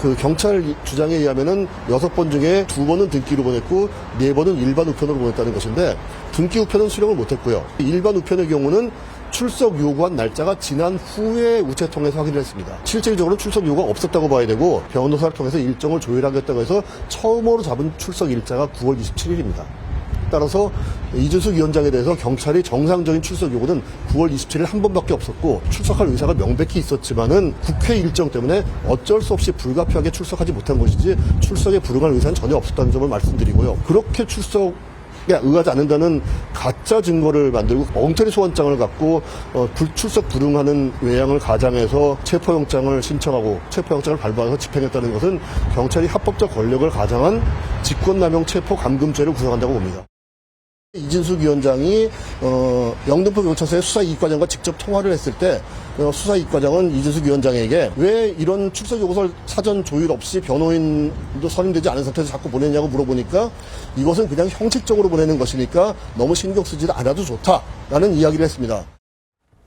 그 경찰 주장에 의하면은 여섯 번 중에 두 번은 등기로 보냈고 네 번은 일반 우편으로 보냈다는 것인데 등기 우편은 수령을 못했고요. 일반 우편의 경우는 출석 요구한 날짜가 지난 후에 우체통에서 확인을 했습니다. 실질적으로 출석 요구가 없었다고 봐야 되고 변호사를 통해서 일정을 조율하겠다고 해서 처음으로 잡은 출석 일자가 9월 27일입니다. 따라서 이준숙 위원장에 대해서 경찰이 정상적인 출석 요구는 9월 27일 한 번밖에 없었고 출석할 의사가 명백히 있었지만은 국회 일정 때문에 어쩔 수 없이 불가피하게 출석하지 못한 것이지 출석에 불응할 의사는 전혀 없었다는 점을 말씀드리고요. 그렇게 출석 에 의하지 않는다는 가짜 증거를 만들고 엉터리 소환장을 갖고 어, 불출석 불응하는 외양을 가장해서 체포영장을 신청하고 체포영장을 발부해서 집행했다는 것은 경찰이 합법적 권력을 가장한 직권남용 체포 감금죄를 구성한다고 봅니다. 이진숙 위원장이 어, 영등포 경찰서의 수사이과장과 직접 통화를 했을 때 어, 수사이과장은 이진숙 위원장에게 왜 이런 출석 요구서를 사전 조율 없이 변호인도 선임되지 않은 상태에서 자꾸 보내냐고 물어보니까 이것은 그냥 형식적으로 보내는 것이니까 너무 신경 쓰지 않아도 좋다라는 이야기를 했습니다.